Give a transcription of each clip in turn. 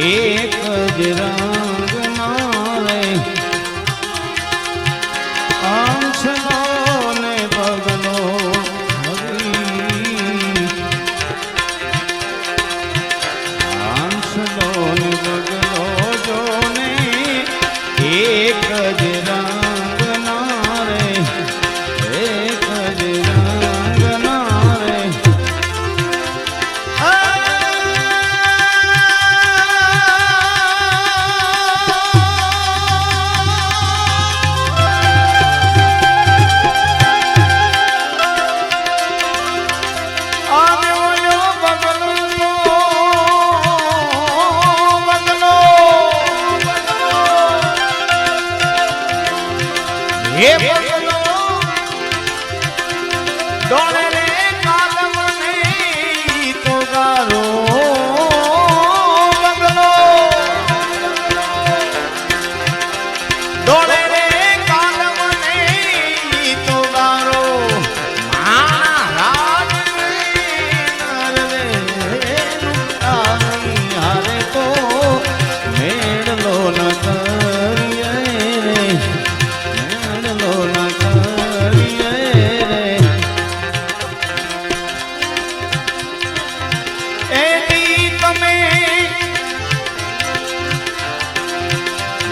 એક જ રંગ નાય અંશનો ને પગનો અંશનો ને પગનો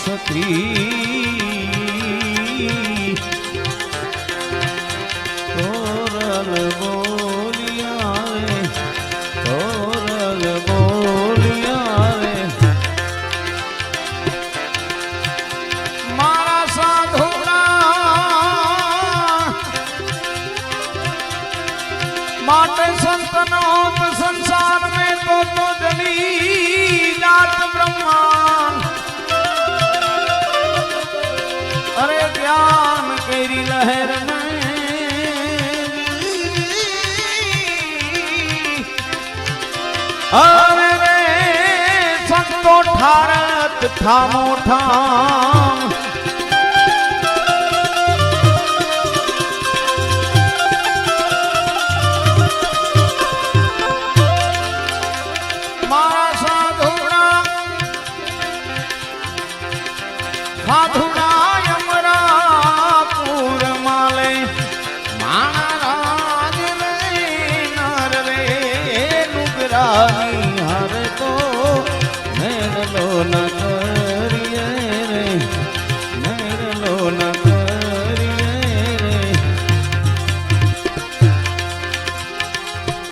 સખી તોરણ બો અરે સંતો ઠારત થામો ઠામ. માણા